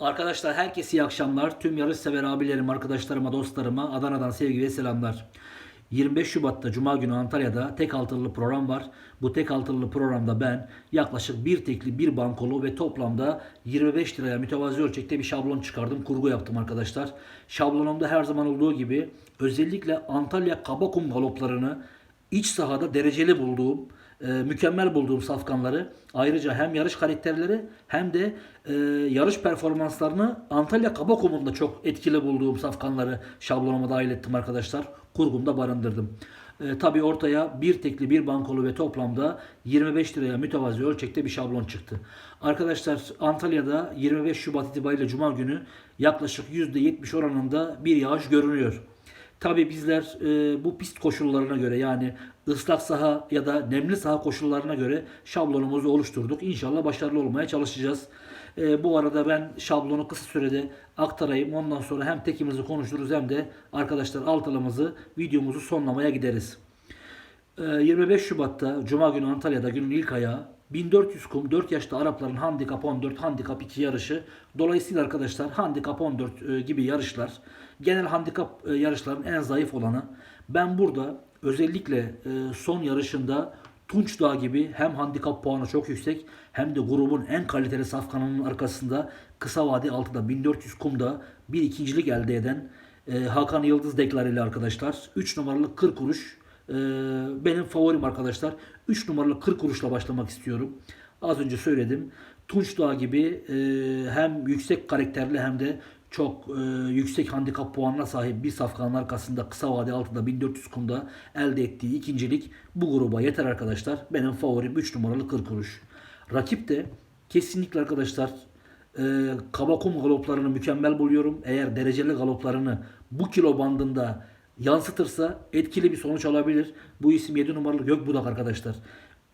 Arkadaşlar herkese iyi akşamlar. Tüm yarış sever abilerim, arkadaşlarıma, dostlarıma Adana'dan sevgi ve selamlar. 25 Şubat'ta Cuma günü Antalya'da tek altılı program var. Bu tek altılı programda ben yaklaşık bir tekli bir bankolu ve toplamda 25 liraya mütevazi ölçekte bir şablon çıkardım. Kurgu yaptım arkadaşlar. Şablonumda her zaman olduğu gibi özellikle Antalya Kabakum galoplarını iç sahada dereceli bulduğum e, mükemmel bulduğum safkanları ayrıca hem yarış karakterleri hem de e, yarış performanslarını Antalya Kabakum'un da çok etkili bulduğum safkanları şablonuma dahil ettim arkadaşlar. Kurgumda barındırdım. E, tabii ortaya bir tekli bir bankolu ve toplamda 25 liraya mütevazi ölçekte bir şablon çıktı. Arkadaşlar Antalya'da 25 Şubat itibariyle Cuma günü yaklaşık %70 oranında bir yağış görünüyor. Tabi bizler e, bu pist koşullarına göre yani ıslak saha ya da nemli saha koşullarına göre şablonumuzu oluşturduk. İnşallah başarılı olmaya çalışacağız. E, bu arada ben şablonu kısa sürede aktarayım. Ondan sonra hem tekimizi konuşuruz hem de arkadaşlar altılımızı videomuzu sonlamaya gideriz. E, 25 Şubat'ta Cuma günü Antalya'da günün ilk ayağı 1400 kum 4 yaşta Arapların handikap 14, handikap 2 yarışı. Dolayısıyla arkadaşlar handikap 14 e, gibi yarışlar genel handikap e, yarışların en zayıf olanı. Ben burada özellikle e, son yarışında Tunç Dağı gibi hem handikap puanı çok yüksek hem de grubun en kaliteli safkanının arkasında kısa vade altında 1400 kumda bir ikincilik elde eden e, Hakan Yıldız deklareli arkadaşlar. 3 numaralı 40 kuruş e, benim favorim arkadaşlar. 3 numaralı 40 kuruşla başlamak istiyorum. Az önce söyledim. Tunç Dağı gibi e, hem yüksek karakterli hem de çok e, yüksek handikap puanına sahip bir safkanın arkasında kısa vade altında 1400 kumda elde ettiği ikincilik bu gruba yeter arkadaşlar. Benim favorim 3 numaralı 40 kuruş. Rakip de kesinlikle arkadaşlar e, Kabakum galoplarını mükemmel buluyorum. Eğer dereceli galoplarını bu kilo bandında yansıtırsa etkili bir sonuç alabilir. Bu isim 7 numaralı Gökbudak arkadaşlar.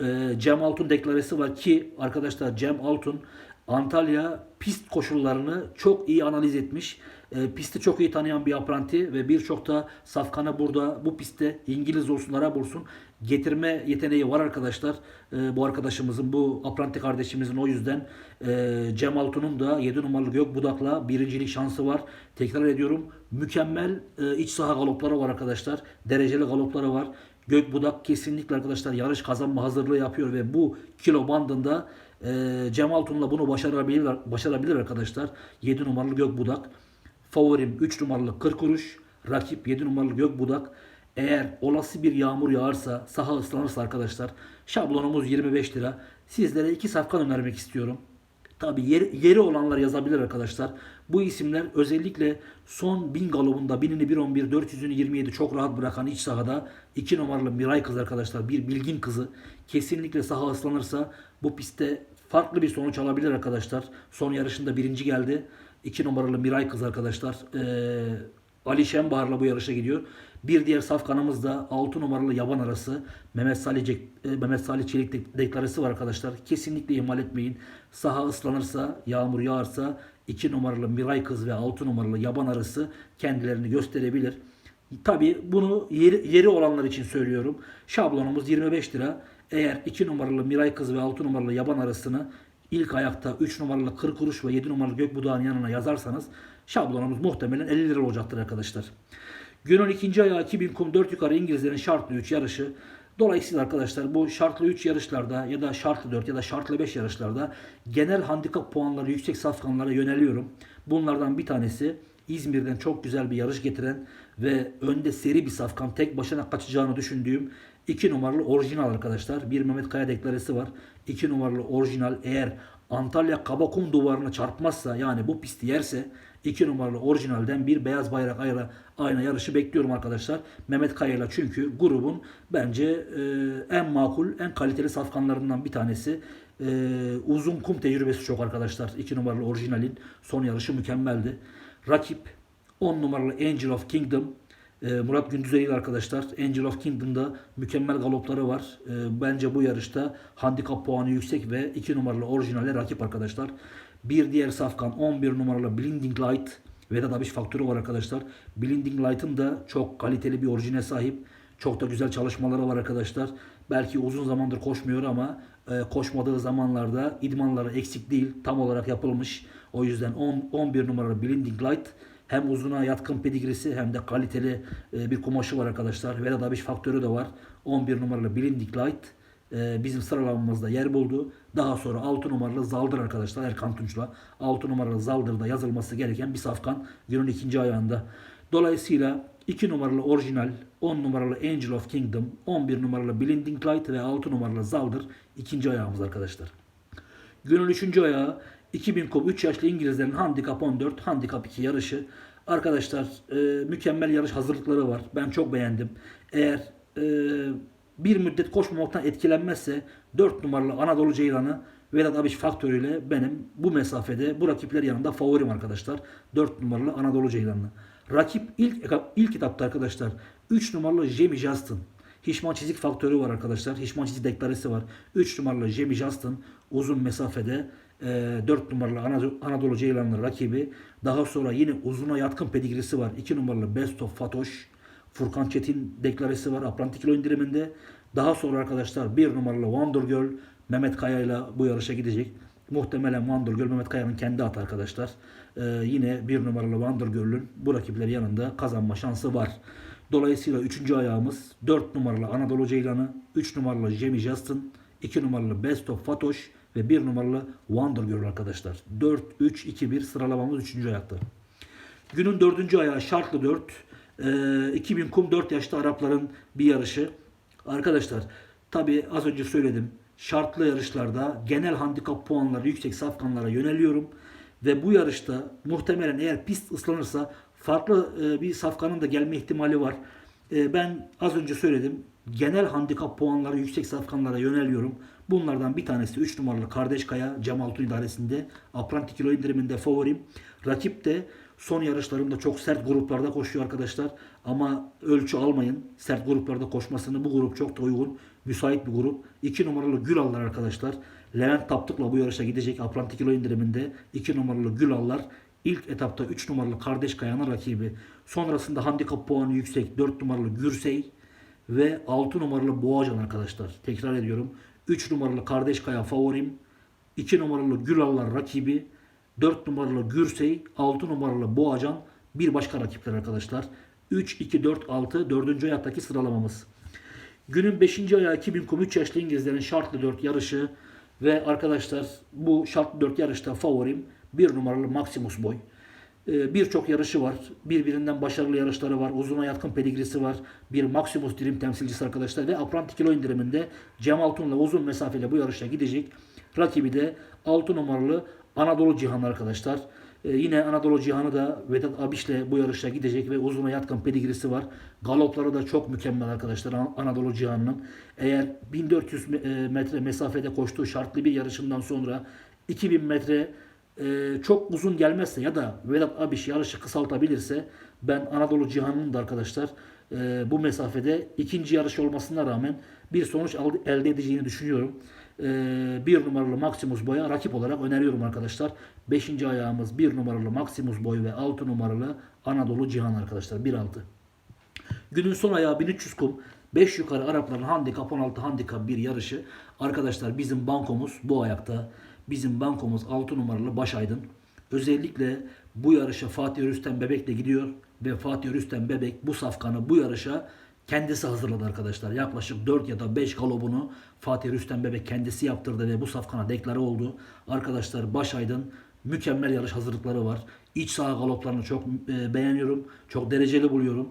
E, Cem Altun deklaresi var ki arkadaşlar Cem Altun Antalya pist koşullarını çok iyi analiz etmiş. E, pisti çok iyi tanıyan bir apranti ve birçok da safkanı burada bu pistte İngiliz olsun Arap getirme yeteneği var arkadaşlar. E, bu arkadaşımızın bu apranti kardeşimizin o yüzden e, Cem Altun'un da 7 numaralı Gökbudak'la birincilik şansı var. Tekrar ediyorum mükemmel e, iç saha galopları var arkadaşlar. Dereceli galopları var. Gökbudak kesinlikle arkadaşlar yarış kazanma hazırlığı yapıyor ve bu kilo bandında e, Cem Altun'la bunu başarabilir, başarabilir arkadaşlar. 7 numaralı Gökbudak. Favorim 3 numaralı 40 kuruş. Rakip 7 numaralı Gökbudak. Eğer olası bir yağmur yağarsa, saha ıslanırsa arkadaşlar şablonumuz 25 lira. Sizlere iki safkan önermek istiyorum. Tabi yeri, yeri olanlar yazabilir arkadaşlar. Bu isimler özellikle son 1000 galobunda 1000'ini 1.11 400'ünü 27 çok rahat bırakan iç sahada 2 numaralı Miray kız arkadaşlar. Bir bilgin kızı. Kesinlikle saha ıslanırsa bu pistte farklı bir sonuç alabilir arkadaşlar. Son yarışında birinci geldi. 2 numaralı Miray kız arkadaşlar. Ee, Ali Şenbahar'la bu yarışa gidiyor. Bir diğer safkanımız da 6 numaralı yaban arası Mehmet Salih, Cek, e, Mehmet Salih Çelik deklaresi var arkadaşlar. Kesinlikle ihmal etmeyin. Saha ıslanırsa, yağmur yağarsa 2 numaralı Miray Kız ve 6 numaralı yaban arası kendilerini gösterebilir. Tabi bunu yeri, yeri olanlar için söylüyorum. Şablonumuz 25 lira. Eğer 2 numaralı Miray Kız ve 6 numaralı yaban arasını ilk ayakta 3 numaralı 40 kuruş ve 7 numaralı Gökbudağ'ın yanına yazarsanız şablonumuz muhtemelen 50 lira olacaktır arkadaşlar. Günün ikinci ayağı 2000 kum 4 yukarı İngilizlerin şartlı 3 yarışı. Dolayısıyla arkadaşlar bu şartlı 3 yarışlarda ya da şartlı 4 ya da şartlı 5 yarışlarda genel handikap puanları yüksek safkanlara yöneliyorum. Bunlardan bir tanesi İzmir'den çok güzel bir yarış getiren ve önde seri bir safkan tek başına kaçacağını düşündüğüm 2 numaralı orijinal arkadaşlar. Bir Mehmet Kaya deklaresi var. 2 numaralı orijinal eğer Antalya Kabakum duvarına çarpmazsa yani bu pisti yerse 2 numaralı orijinalden bir beyaz bayrak ayra, ayna yarışı bekliyorum arkadaşlar. Mehmet Kaya'yla çünkü grubun bence e, en makul, en kaliteli safkanlarından bir tanesi. E, uzun kum tecrübesi çok arkadaşlar. 2 numaralı orijinalin son yarışı mükemmeldi. Rakip 10 numaralı Angel of Kingdom. E, Murat Gündüzeli arkadaşlar. Angel of Kingdom'da mükemmel galopları var. E, bence bu yarışta handikap puanı yüksek ve 2 numaralı orijinale rakip arkadaşlar. Bir diğer safkan 11 numaralı Blinding Light. Vedat Abiş faktörü var arkadaşlar. Blinding Light'ın da çok kaliteli bir orijine sahip. Çok da güzel çalışmaları var arkadaşlar. Belki uzun zamandır koşmuyor ama e, koşmadığı zamanlarda idmanları eksik değil. Tam olarak yapılmış. O yüzden 10, 11 numaralı Blinding Light hem uzuna yatkın pedigrisi hem de kaliteli e, bir kumaşı var arkadaşlar. Vedat Abiş faktörü de var. 11 numaralı Blinding Light e, bizim sıralamamızda yer buldu. Daha sonra 6 numaralı Zaldır arkadaşlar Erkan Tunç'la 6 numaralı Zaldır'da yazılması gereken bir safkan günün ikinci ayağında. Dolayısıyla 2 numaralı orijinal, 10 numaralı Angel of Kingdom, 11 numaralı Blinding Light ve 6 numaralı Zaldır ikinci ayağımız arkadaşlar. Günün 3. ayağı 2000 kum 3 yaşlı İngilizlerin handikap 14, handikap 2 yarışı. Arkadaşlar e, mükemmel yarış hazırlıkları var. Ben çok beğendim. Eğer e, bir müddet koşmamaktan etkilenmezse 4 numaralı Anadolu Ceylanı Vedat Abiş faktörüyle benim bu mesafede bu rakipler yanında favorim arkadaşlar. 4 numaralı Anadolu Ceylanı. Rakip ilk ilk etapta arkadaşlar 3 numaralı Jamie Justin. Hişman çizik faktörü var arkadaşlar. Hişman çizik deklaresi var. 3 numaralı Jamie Justin uzun mesafede e, 4 numaralı Anadolu, Ceylanlı rakibi. Daha sonra yine uzuna yatkın pedigrisi var. 2 numaralı Best of Fatoş. Furkan Çetin deklaresi var Apranti kilo indiriminde. Daha sonra arkadaşlar 1 numaralı Wonder Girl Mehmet Kaya ile bu yarışa gidecek. Muhtemelen Wonder Girl Mehmet Kaya'nın kendi atı arkadaşlar. Ee, yine 1 numaralı Wonder Girl'ün bu rakipleri yanında kazanma şansı var. Dolayısıyla 3. ayağımız 4 numaralı Anadolu Ceylanı, 3 numaralı Jamie Justin, 2 numaralı Best of Fatoş ve 1 numaralı Wonder Girl arkadaşlar. 4-3-2-1 sıralamamız 3. ayakta. Günün 4. ayağı şartlı 4. Ee, 2000 kum 4 yaşta Arapların bir yarışı. Arkadaşlar tabi az önce söyledim. Şartlı yarışlarda genel handikap puanları yüksek safkanlara yöneliyorum. Ve bu yarışta muhtemelen eğer pist ıslanırsa farklı e, bir safkanın da gelme ihtimali var. E, ben az önce söyledim. Genel handikap puanları yüksek safkanlara yöneliyorum. Bunlardan bir tanesi 3 numaralı Kardeş Kaya Cemal Tun idaresinde apranti kilo indiriminde favorim. Rakip de son yarışlarında çok sert gruplarda koşuyor arkadaşlar. Ama ölçü almayın. Sert gruplarda koşmasını bu grup çok da uygun. Müsait bir grup. 2 numaralı Gülallar arkadaşlar. Levent Taptık'la bu yarışa gidecek apranti kilo indiriminde. 2 numaralı Gülallar İlk etapta 3 numaralı Kardeş Kaya'nın rakibi. Sonrasında handikap puanı yüksek 4 numaralı Gürsey ve 6 numaralı Boğacan arkadaşlar. Tekrar ediyorum. 3 numaralı Kardeş Kaya favorim. 2 numaralı Gülallar rakibi. 4 numaralı Gürsey, 6 numaralı Boğacan bir başka rakipler arkadaşlar. 3, 2, 4, 6 4. ayaktaki sıralamamız. Günün 5. ayağı 2000 kum 3 yaşlı İngilizlerin şartlı 4 yarışı ve arkadaşlar bu şartlı 4 yarışta favorim 1 numaralı Maximus Boy. Ee, Birçok yarışı var. Birbirinden başarılı yarışları var. Uzuna yatkın pedigrisi var. Bir Maximus Dream temsilcisi arkadaşlar. Ve Apranti kilo indiriminde Cemal Tun'la uzun mesafeyle bu yarışa gidecek. Rakibi de 6 numaralı Anadolu Cihan arkadaşlar. Ee, yine Anadolu Cihan'ı da Vedat Abiş'le bu yarışa gidecek ve uzuna yatkın pedigrisi var. Galopları da çok mükemmel arkadaşlar An- Anadolu Cihan'ın. Eğer 1400 me- e, metre mesafede koştuğu şartlı bir yarışından sonra 2000 metre e, çok uzun gelmezse ya da Vedat Abiş yarışı kısaltabilirse ben Anadolu Cihan'ın da arkadaşlar e, bu mesafede ikinci yarış olmasına rağmen bir sonuç elde edeceğini düşünüyorum. E, bir numaralı Maximus Boy'a rakip olarak öneriyorum arkadaşlar. Beşinci ayağımız bir numaralı Maximus Boy ve altı numaralı Anadolu Cihan arkadaşlar. 1-6. Günün son ayağı 1300 kum. 5 yukarı Arapların handikap 16 handikap bir yarışı. Arkadaşlar bizim bankomuz bu ayakta. Bizim bankomuz 6 numaralı Başaydın. Özellikle bu yarışa Fatih Rüstem Bebek de gidiyor. Ve Fatih Rüstem Bebek bu safkanı bu yarışa kendisi hazırladı arkadaşlar. Yaklaşık 4 ya da 5 galobunu Fatih Rüstem Bebek kendisi yaptırdı ve bu safkana deklare oldu. Arkadaşlar Başaydın mükemmel yarış hazırlıkları var. İç saha galoplarını çok e, beğeniyorum. Çok dereceli buluyorum.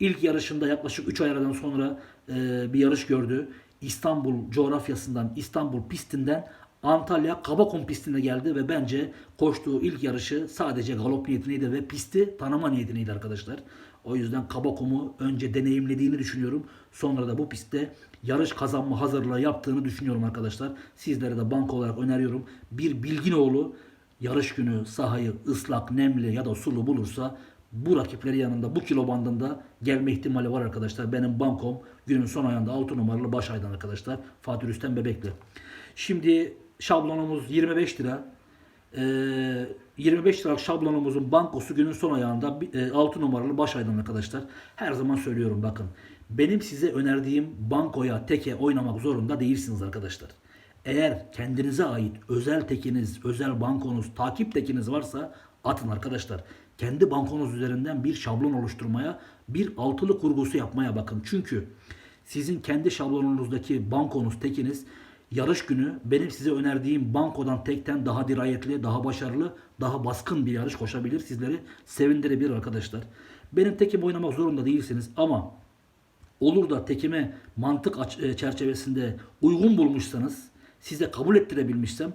İlk yarışında yaklaşık 3 ay aradan sonra e, bir yarış gördü. İstanbul coğrafyasından, İstanbul pistinden Antalya Kabakum pistine geldi ve bence koştuğu ilk yarışı sadece galop niyetindeydi ve pisti tanıma niyetindeydi arkadaşlar. O yüzden Kabakum'u önce deneyimlediğini düşünüyorum. Sonra da bu pistte yarış kazanma hazırlığı yaptığını düşünüyorum arkadaşlar. Sizlere de banka olarak öneriyorum. Bir Bilginoğlu yarış günü sahayı ıslak, nemli ya da sulu bulursa bu rakipleri yanında bu kilo bandında gelme ihtimali var arkadaşlar. Benim bankom günün son ayında 6 numaralı Başay'dan arkadaşlar. Fatih Rüstem Bebekli. Şimdi şablonumuz 25 lira. Ee, 25 liralık şablonumuzun bankosu günün son ayağında e, 6 numaralı Başay'dan arkadaşlar. Her zaman söylüyorum bakın. Benim size önerdiğim bankoya, teke oynamak zorunda değilsiniz arkadaşlar. Eğer kendinize ait özel tekiniz, özel bankonuz, takip tekiniz varsa atın arkadaşlar. Kendi bankonuz üzerinden bir şablon oluşturmaya, bir altılı kurgusu yapmaya bakın. Çünkü sizin kendi şablonunuzdaki bankonuz, tekiniz yarış günü benim size önerdiğim bankodan tekten daha dirayetli, daha başarılı, daha baskın bir yarış koşabilir. Sizleri sevindirebilir arkadaşlar. Benim tekim oynamak zorunda değilsiniz ama olur da tekime mantık e, çerçevesinde uygun bulmuşsanız, size kabul ettirebilmişsem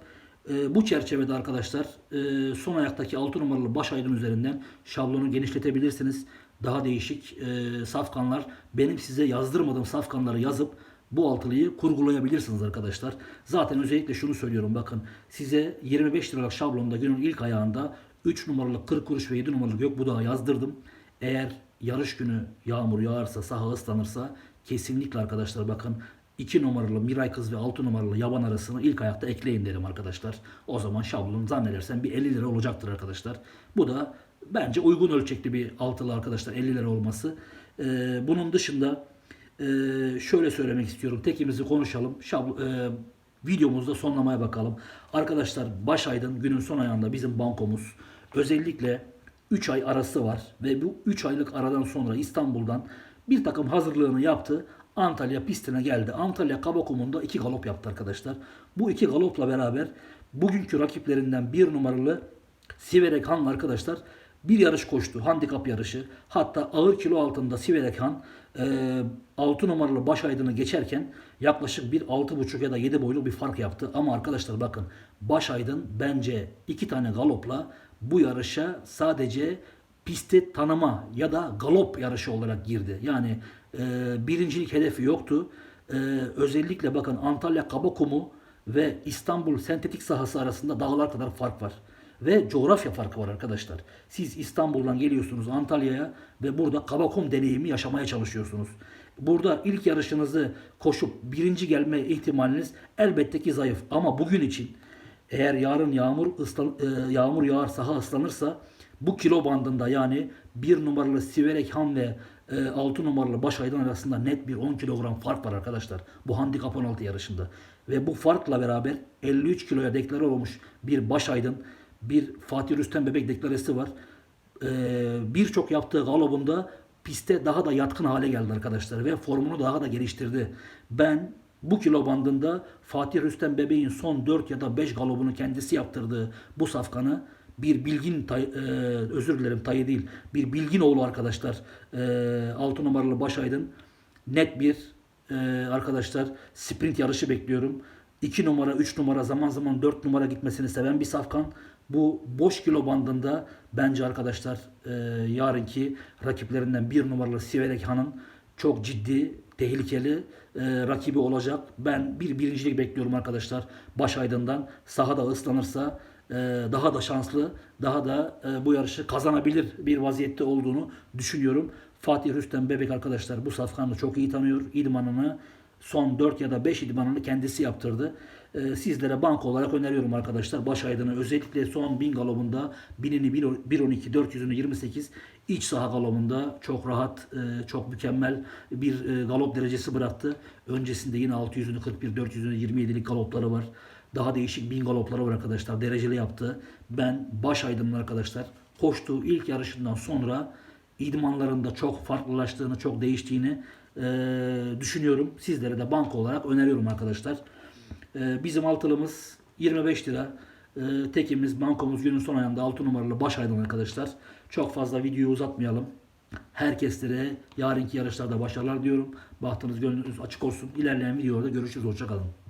e, bu çerçevede arkadaşlar e, son ayaktaki 6 numaralı baş aydın üzerinden şablonu genişletebilirsiniz. Daha değişik safkanlar benim size yazdırmadığım safkanları yazıp bu altılıyı kurgulayabilirsiniz arkadaşlar. Zaten özellikle şunu söylüyorum bakın size 25 liralık şablonda günün ilk ayağında 3 numaralı 40 kuruş ve 7 numaralı gökbudağı yazdırdım. Eğer yarış günü yağmur yağarsa, saha ıslanırsa kesinlikle arkadaşlar bakın 2 numaralı Miray Kız ve 6 numaralı Yaban arasını ilk ayakta ekleyin derim arkadaşlar. O zaman şablon zannedersem bir 50 lira olacaktır arkadaşlar. Bu da bence uygun ölçekli bir altılı arkadaşlar 50 lira olması. Ee, bunun dışında e, şöyle söylemek istiyorum. Tekimizi konuşalım. Şablo, e, videomuzda sonlamaya bakalım. Arkadaşlar baş aydın günün son ayağında bizim bankomuz özellikle 3 ay arası var ve bu 3 aylık aradan sonra İstanbul'dan bir takım hazırlığını yaptı. Antalya pistine geldi. Antalya Kabakum'unda iki galop yaptı arkadaşlar. Bu iki galopla beraber bugünkü rakiplerinden bir numaralı Siverek Han'la arkadaşlar bir yarış koştu. Handikap yarışı. Hatta ağır kilo altında Siverek Han e, 6 numaralı baş aydını geçerken yaklaşık bir 6,5 ya da 7 boyluk bir fark yaptı. Ama arkadaşlar bakın baş aydın bence iki tane galopla bu yarışa sadece pisti tanıma ya da galop yarışı olarak girdi. Yani e, birincilik hedefi yoktu. E, özellikle bakın Antalya Kabakumu ve İstanbul sentetik sahası arasında dağlar kadar fark var. Ve coğrafya farkı var arkadaşlar. Siz İstanbul'dan geliyorsunuz Antalya'ya ve burada Kabakum deneyimi yaşamaya çalışıyorsunuz. Burada ilk yarışınızı koşup birinci gelme ihtimaliniz elbette ki zayıf. Ama bugün için eğer yarın yağmur ıslan, e, yağmur yağar saha ıslanırsa bu kilo bandında yani bir numaralı Siverek Han ve e, 6 numaralı Baş Aydın arasında net bir 10 kilogram fark var arkadaşlar. Bu handikap 16 yarışında. Ve bu farkla beraber 53 kiloya deklare olmuş bir Baş Aydın, bir Fatih Rüstem Bebek deklaresi var. E, Birçok yaptığı galobunda piste daha da yatkın hale geldi arkadaşlar ve formunu daha da geliştirdi. Ben bu kilo bandında Fatih Rüstem Bebeğin son 4 ya da 5 galobunu kendisi yaptırdığı bu safkanı bir bilgin tay, e, özür dilerim tayı değil bir bilgin oğlu arkadaşlar e, 6 numaralı Başaydın net bir e, arkadaşlar sprint yarışı bekliyorum. 2 numara 3 numara zaman zaman 4 numara gitmesini seven bir safkan. Bu boş kilo bandında bence arkadaşlar e, yarınki rakiplerinden bir numaralı Siverek Han'ın çok ciddi, tehlikeli e, rakibi olacak. Ben bir birincilik bekliyorum arkadaşlar. Baş Aydın'dan sahada ıslanırsa e, daha da şanslı, daha da e, bu yarışı kazanabilir bir vaziyette olduğunu düşünüyorum. Fatih Rüstem Bebek arkadaşlar bu safkanı çok iyi tanıyor. İdmanını son 4 ya da 5 idmanını kendisi yaptırdı. Ee, sizlere banka olarak öneriyorum arkadaşlar. Baş aydını özellikle son 1000 galobunda 1000'ini 1.12 400'ünü 28 iç saha galobunda çok rahat, e, çok mükemmel bir e, galop derecesi bıraktı. Öncesinde yine 600'ünü 41 400'ünü 27'lik galopları var. Daha değişik 1000 galopları var arkadaşlar. Dereceli yaptı. Ben baş aydınlı arkadaşlar koştuğu ilk yarışından sonra idmanlarında çok farklılaştığını, çok değiştiğini e, düşünüyorum. Sizlere de banka olarak öneriyorum arkadaşlar. E, bizim altılımız 25 lira. E, tekimiz bankomuz günün son ayında 6 numaralı baş aydın arkadaşlar. Çok fazla videoyu uzatmayalım. Herkeslere yarınki yarışlarda başarılar diyorum. Bahtınız gönlünüz açık olsun. İlerleyen videolarda görüşürüz. Hoşçakalın.